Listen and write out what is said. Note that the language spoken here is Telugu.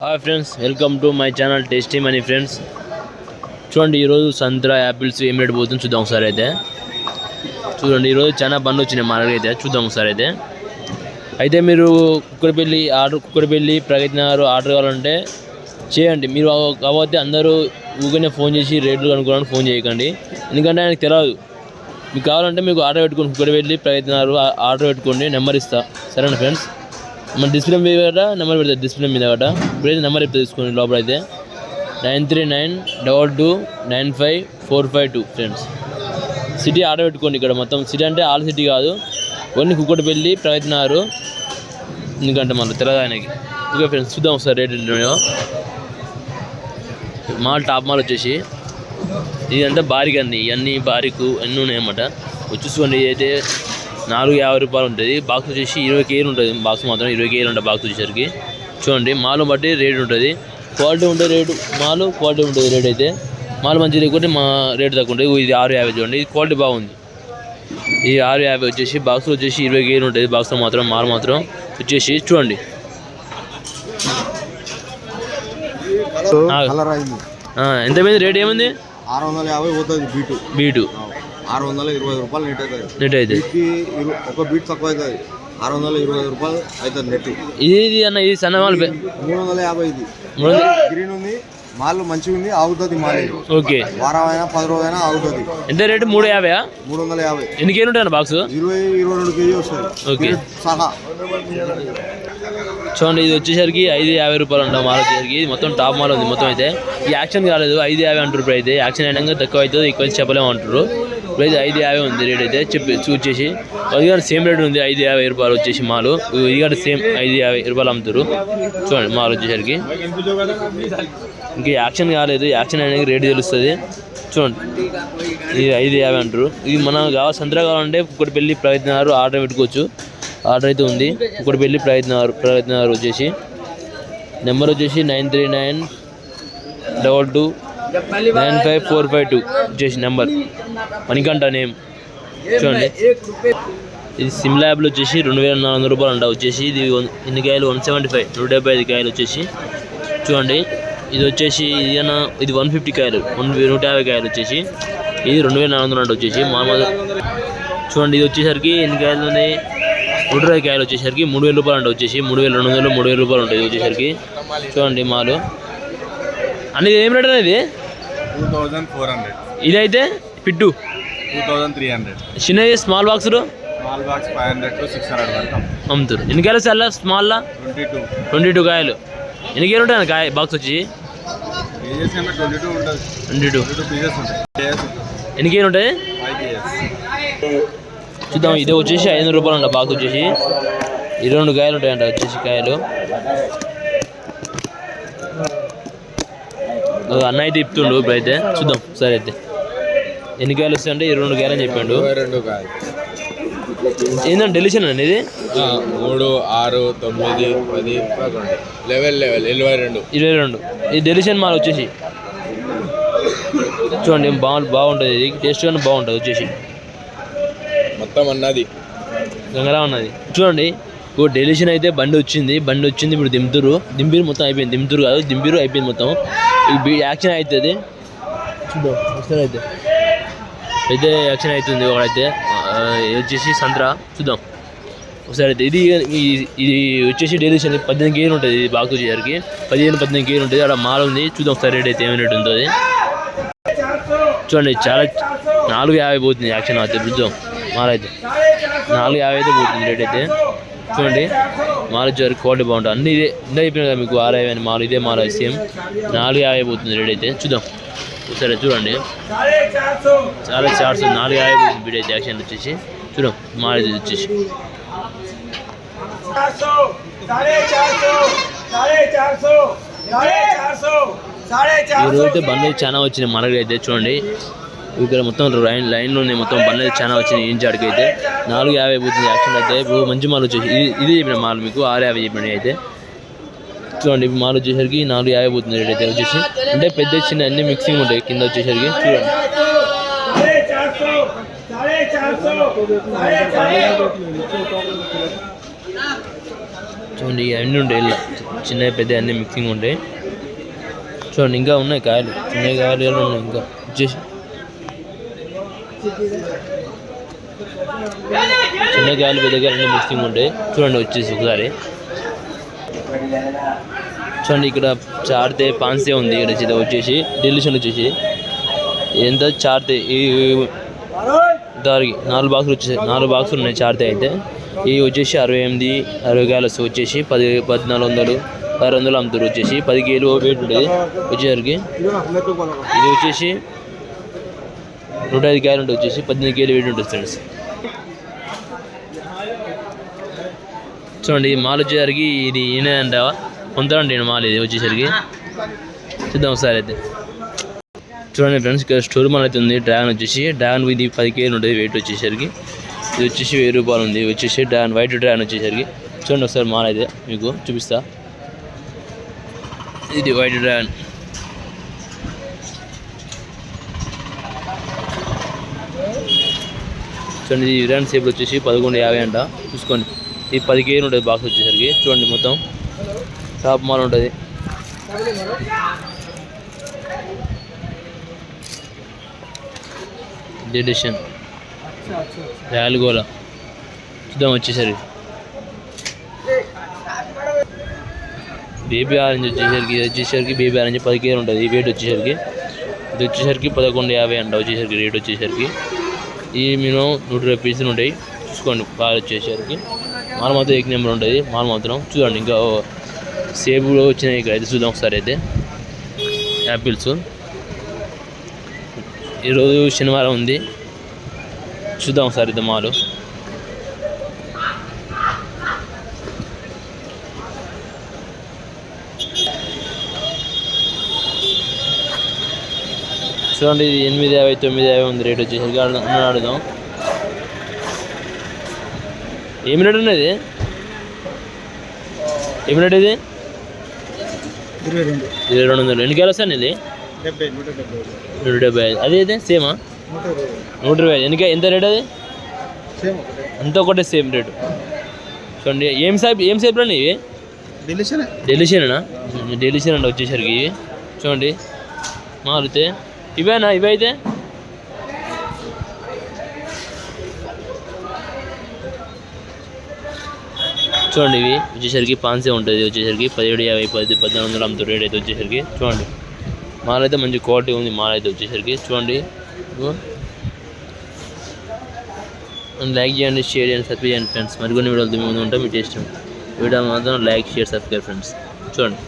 Hi friends welcome to my channel tasty money friends చూడండి ఈరోజు సంత్రా యాపిల్స్ ఏం రేట్ పోతుంది చూద్దాం ఒకసారి అయితే. చూడండి ఈరోజు చాలా బండ్లు వచ్చినాయి మార్కెట్ అయితే. చూద్దాం ఒకసారి అయితే. అయితే మీరు కుక్కడిపల్లి ఆర్డర్ కుక్కడిపల్లి ప్రగతి నగర్ ఆర్డర్ కావాలంటే చేయండి. మీరు కాబట్టి కాకపోతే అందరూ ఊరికనే ఫోన్ చేసి రేట్లు కనుక్కోవడానికి ఫోన్ చేయకండి. ఎందుకంటే ఆయనకు తెలియదు మీకు కావాలంటే మీకు ఆర్డర్ పెట్టుకోండి కుక్కడిపల్లి ప్రగతి నగర్ ఆ- ఆర్డర్ పెట్టుకోండి నెంబర్ ఇస్తా. సరేనా ఫ్రెండ్స్ మన డిస్ప్లే మీద కూడా నెంబర్ పెడతారు డిస్ప్లే మీద కూడా ఇప్పుడైతే నెంబర్ చెప్తే తీసుకోండి లోపల అయితే. Nine three nine double two nine five four five two friends city order పెట్టుకోండి ఇక్కడ మొత్తం. సిటీ అంటే ఆల్ సిటీ కాదు. ఓన్లీ కుక్కటిపల్లి ప్రగతి ప్రయత్నారు. ఎందుకంటే మన తెలంగాణకి. ఓకే ఫ్రెండ్స్ చూద్దాం ఒకసారి రేట్ ఎట్లున్నాయో మాల్ టాప్ మాల్ వచ్చేసి. ఇదంతా బారిక్ అండి ఇవన్నీ బారికు అన్నీ ఉన్నాయన్నమాట. చూసుకోండి అయితే నాలుగు యాభై రూపాయలు ఉంటుంది. బాక్స్ వచ్చేసి ఇరవై కేజీలు ఉంటుంది. బాక్స్ మాత్రం ఇరవై కేజీలు ఉంటుంది బాక్స్ వచ్చేసరికి. చూడండి మాలు బట్టి రేట్ ఉంటుంది. క్వాలిటీ ఉంటుంది రేటు మాలు క్వాలిటీ ఉంటుంది రేట్ అయితే మాలు మంచిగా లేకుంటే మా రేటు తక్కువ ఉంటుంది ఇది ఆరు యాభై చూడండి ఇది క్వాలిటీ బాగుంది. ఈ ఆరు యాభై వచ్చేసి బాక్స్ వచ్చేసి ఇరవై కేజీలు ఉంటుంది. బాక్స్లో మాత్రం మాలు మాత్రం వచ్చేసి చూడండి. ఎంత రేట్ ఏముంది? ఆరు వందల యాభై పోతుంది బీటు బీటు ఆరు వందల ఇరవై రూపాయలు నెట్ అవుతుంది నెట్ ఇరు- ఒక బీట్ తక్కువ అవుతుంది ఆరు వందల ఇరవై రూపాయలు అవుతుంది నెట్ ఇది అన్న ఇది సన్న మాల్ పే- మూడు వందల యాభై ఇది. గ్రీన్ ఉంది మాల్ మంచిగా ఉంది ఆగుతుంది మాల్. ఓకే. వారం అయినా పది రోజులైనా ఆగుతుంది. ఎంత రేటు? మూడు యాభై మూడు వందల యాభై. ఎన్ని కేజీలు ఉంటాయి బాక్స్ ఇరవై ఇరవై రెండు కేజీ వస్తుంది ఓకే. సహా. చూడండి ఇది వచ్చేసరికి ఐదు యాభై రూపాయలు అంటాం మాల్ వచ్చేసరికి. ఇది మొత్తం టాప్ మాల్ ఉంది మొత్తం అయితే. ఈ యాక్షన్ కాలేదు ఐదు యాభై అంటారు ఇప్పుడు అయితే యాక్షన్ అయినాక తక్కువ అవుతుంది ఎక్కువ చెప్పలేము అంటారు ఇప్పుడు ఐదు యాభై ఉంది రేట్ అయితే చెప్పి చూచేసి. అది కానీ సేమ్ రేట్ ఉంది ఐదు యాభై రూపాయలు వచ్చేసి మాలు. ఇది కానీ సేమ్ ఐదు యాభై రూపాయలు అమ్ముతారు. చూడండి మాలు వచ్చేసరికి. ఇంకా యాక్షన్ కాలేదు. యాక్షన్ అనేది రేట్ తెలుస్తుంది. చూడండి ఇది ఐదు యాభై అంటారు. ఇది మనం కావాలి సంతరా కావాలంటే ఒకటి పెళ్ళి ప్రయత్నాలు ఆర్డర్ పెట్టుకోవచ్చు. ఆర్డర్ అయితే ఉంది. ఒకటి పెళ్ళి ప్రయత్నాలు ప్రయత్నాలు వచ్చేసి. నెంబర్ వచ్చేసి nine three nine double two nine five four five two. వచ్చేసి నెంబర్. మణికంఠ నేమ్. చూడండి. ఇది సిమ్లా యాప్లో వచ్చేసి రెండు వేల నాలుగు వందల రూపాయలు అంట వచ్చేసి. ఇది ఎన్ని కాయలు? One seventy five. నూట డెబ్బై ఐదు కాయలు వచ్చేసి. చూడండి. ఇది వచ్చేసి ఇది ఇది వన్ ఫిఫ్టీ కాయలు. వన్ నూట యాభై కాయలు వచ్చేసి. ఇది రెండు వేల నాలుగు వందలు అంట వచ్చేసి. మామూలు చూడండి. ఇది వచ్చేసరికి ఎన్ని కాయలు ఉన్నాయి నూట ఇరవై కాయలు వచ్చేసరికి మూడు వేల రూపాయలు అంట వచ్చేసి. మూడు వేల రెండు వందలు మూడు వేల రూపాయలు ఉంటుంది ఇది వచ్చేసరికి. చూడండి మాలు. అనేది ఏం రేట్ అనేది టూ థౌజండ్ ఫోర్ హండ్రెడ్. ఇదైతే పిట్టు టూ థౌజండ్ త్రీ హండ్రెడ్. చిన్నది స్మాల్ బాక్సులు? Small box five hundred to six hundred వరకు అమ్ముతారు. ఎన్ని కాయలు sir స్మాల్లా? Twenty two. Twenty two కాయలు. ఎన్ని కేజీలు ఉంటాయి కాయ బాక్స్ వచ్చి? ట్వంటీ టూ ఉంటుంది. Twenty two. Twenty two pieces ఉంటాయి. కేజెస్ ఎన్ని కేజీలు ఉంటాయి? చూద్దాం ఇది వచ్చేసి ఐదు వందల రూపాయలు అంట బాక్స్ వచ్చేసి. ఇరవై రెండు కాయలు ఉంటాయంట వచ్చేసి కాయలు. అన్న అయితే ఇప్పుతుండు ఇప్పుడు అయితే చూద్దాం సరే అయితే. ఎన్ని కాయలు వస్తాయంటే ఇరవై రెండు కాయలు అని చెప్పిండు రెండు ఏంటంటే డెలిషన్ అండి ఇది? మూడు ఆరు తొమ్మిది పది లెవెల్ లెవెల్ ఇరవై రెండు. ఇరవై రెండు. ఇది డెలిషన్ మాల్ వచ్చేసి. చూడండి బాగు బాగుంటుంది ఇది. టేస్ట్ కానీ బాగుంటుంది వచ్చేసి. మొత్తం అన్నది. గంగరా ఉన్నది చూడండి ఓ డెలిషన్ అయితే బండి వచ్చింది. బండి వచ్చింది ఇప్పుడు దింపుతురు దింపిరు మొత్తం అయిపోయింది. దింపుతురు కాదు దింపిరు అయిపోయింది మొత్తం. బి- యాక్షన్ అవుతుంది. చూద్దాం ఒకసారి అయితే. అయితే యాక్షన్ అవుతుంది ఒకడైతే. వచ్చేసి సంత్రా చూద్దాం. ఒకసారి అయితే ఇది ఇది వచ్చేసి డెలిషన్ పద్దెనిమిది కేజీలు ఉంటుంది ఇది బాక్స్ వచ్చేసరికి. పదిహేను పద్దెనిమిది కేజీలు ఉంటుంది. అక్కడ మాల్ ఉంది. చూద్దాం ఒకసారి రేట్ అయితే ఏమైనా రేట్ ఉందో అది. చూడండి చాలా నాలుగు యాభై పోతుంది యాక్షన్ అయితే. చూద్దాం. మాల్ అయితే. నాలుగు యాభై అయితే పోతుంది రేట్ అయితే. చూడండి. మాల్ వచ్చేవారు క్వాలిటీ బాగుంటుంది అన్ని ఇదే ఇంత చెప్పిన కదా మీకు ఆరు యాభై మాలు ఇదే మాలు సేమ్ నాలుగు యాభై పోతుంది రేట్ అయితే. చూద్దాం. సరే చూడండి. చాలా చార్ట్స్ నాలుగు యాభై పోతుంది బీడ్ అయితే. యాక్షన్ వచ్చేసి. చూద్దాం. మాల్ వచ్చేసి. ఈరోజు అయితే బండ్లు చాలా వచ్చినాయి. మనకి అయితే చూడండి. ఇక్కడ మొత్తం లైన్ లైన్లోనే ఉన్నాయి మొత్తం బండ్లు చాలా వచ్చినాయి. ఏం జాడికి అయితే? నాలుగు యాభై పోతుంది యాక్షన్ అయితే. మంచి మాలు వచ్చేసి ఇది చెప్పిన మాల్ మీకు ఆరు యాభై చెప్పినవి అయితే. చూడండి మాలు వచ్చేసరికి నాలుగు యాభై పోతుంది రేట్ అయితే వచ్చేసి. అంటే పెద్ద చిన్న అన్ని మిక్సింగ్ ఉంటాయి కింద వచ్చేసరికి. చూడండి. చూడండి అన్నీ ఉంటాయి ఇలా. చిన్న పెద్ద అన్నీ మిక్సింగ్ ఉంటాయి. చూడండి ఇంకా ఉన్నాయి కాయలు. చిన్న కాయలు ఉన్నాయి ఇంకా. వచ్చేసి చిన్న కాయలు పెద్ద కాయలు అన్ని మిక్సింగ్ ఉంటాయి చూడండి వచ్చేసి ఒకసారి. చూడండి ఇక్కడ చార్తే పాన్సే ఉంది. ఇక్కడ వచ్చేసి డెలిషన్ వచ్చేసి. ఎంత చార్తే? ఈ దారికి నాలుగు బాక్సులు వచ్చేసి నాలుగు బాక్సులు ఉన్నాయి చార్తే అయితే. ఇవి వచ్చేసి అరవై ఎనిమిది అరవై కాయలు వస్తాయి వచ్చేసి పది పద్నాలుగు వందలు ఆరు వందలు అమ్ముతారు. వచ్చేసి పది కేలు వెయిట్ ఉంటుంది. వచ్చేసరికి ఇది వచ్చేసి నూట ఐదు కాయలు ఉంటుంది వచ్చేసి పద్దెనిమిది గేలు వెయిట్ ఉంటుంది ఫ్రెండ్స్ చూడండి మాల్ వచ్చేసరికి ఇది ఈయన అంటావా? పొందుతాడండి నేను మాల్ ఇది వచ్చేసరికి. చూద్దాం ఒకసారి అయితే. చూడండి ఫ్రెండ్స్ ఇక్కడ స్టోర్ మాల్ అయితే ఉంది డ్రాగన్ వచ్చేసి డ్రాగన్ ఇది పది కేజీలు ఉంటుంది వెయిట్ వచ్చేసరికి. ఇది వచ్చేసి వెయ్యి రూపాయలు ఉంది వచ్చేసి డ్రాగన్ వైట్ డ్రాగన్ వచ్చేసరికి. చూడండి ఒకసారి మాల్ అయితే మీకు చూపిస్తా. ఇది వైట్ డ్రాగన్. చూడండి ఇది ఇరాన్ సేపులు వచ్చేసి పదకొండు యాభై అంట. చూసుకోండి. ఈ పది కేజీలు ఉంటుంది బాక్స్ వచ్చేసరికి చూడండి మొత్తం. టాప్ మాల్ ఉంటుంది. డెడిషన్ రాయలగోల చూద్దాం వచ్చేసరికి. బేబీ ఆరెంజ్ వచ్చేసరికి వచ్చేసరికి బేబీ ఆరెంజ్ పది కేజీలు ఉంటుంది ఈ వెయిట్ వచ్చేసరికి. ఇది వచ్చేసరికి పదకొండు యాభై అంట వచ్చేసరికి రేట్ వచ్చేసరికి. ఈ మినిమం నూట ఇరవై పీసులు ఉంటాయి. చూసుకోండి బాగా వచ్చేసరికి మాల్ మాత్రం ఏక్ నెంబర్ ఉంటుంది. మాల్ మాత్రం చూడండి ఇంకా సేపులో వచ్చినాయి. ఇక్కడ అయితే చూద్దాం ఒకసారి అయితే. యాపిల్స్. ఈరోజు శనివారం ఉంది. చూద్దాం ఒకసారి అయితే మాలు. చూడండి ఇది ఎనిమిది యాభై తొమ్మిది యాభై ఉంది రేట్ వచ్చేసరికి. అడుగుదాం. ఏమి రేట్ ఉన్నది ఏమి రేట్ ఇది? ఇరవై రెండు. ఇరవై రెండు వందలు. ఎన్ని కాయలు ఇది? నూట డెబ్బై. ఐదు. అదే ఇదే సేమా? నూట ఇరవై ఐదు. ఎన్ని ఎంత రేట్ అది? సేమ్ అంతా ఒకటే సేమ్ రేటు. చూడండి ఏం సైప్ ఏం సైప్లో ఇవి? డెలిషన్. డెలిషనేనా? డెలిషన్ అండి వచ్చేసరికి ఇవి. చూడండి మారితే ఇవేనా ఇవైతే? చూడండి ఇవి. వచ్చేసరికి పాన్సే ఉంటుంది. వచ్చేసరికి పదిహేడు యాభై పది పద్నాలుగు వందలు అమ్ముతారు రేట్ అయితే వచ్చేసరికి చూడండి. మాల్ అయితే మంచి క్వాలిటీ ఉంది. మాల్ అయితే వచ్చేసరికి చూడండి. లైక్ చేయండి షేర్ చేయండి సబ్స్క్రైబ్ చేయండి ఫ్రెండ్స్ మరికొన్ని వీడియోలు మీ ముందు ఉంటాం. మీ టేస్ట్ వీడియో మాత్రం లైక్ షేర్ సబ్స్క్రైబ్ ఫ్రెండ్స్ చూడండి.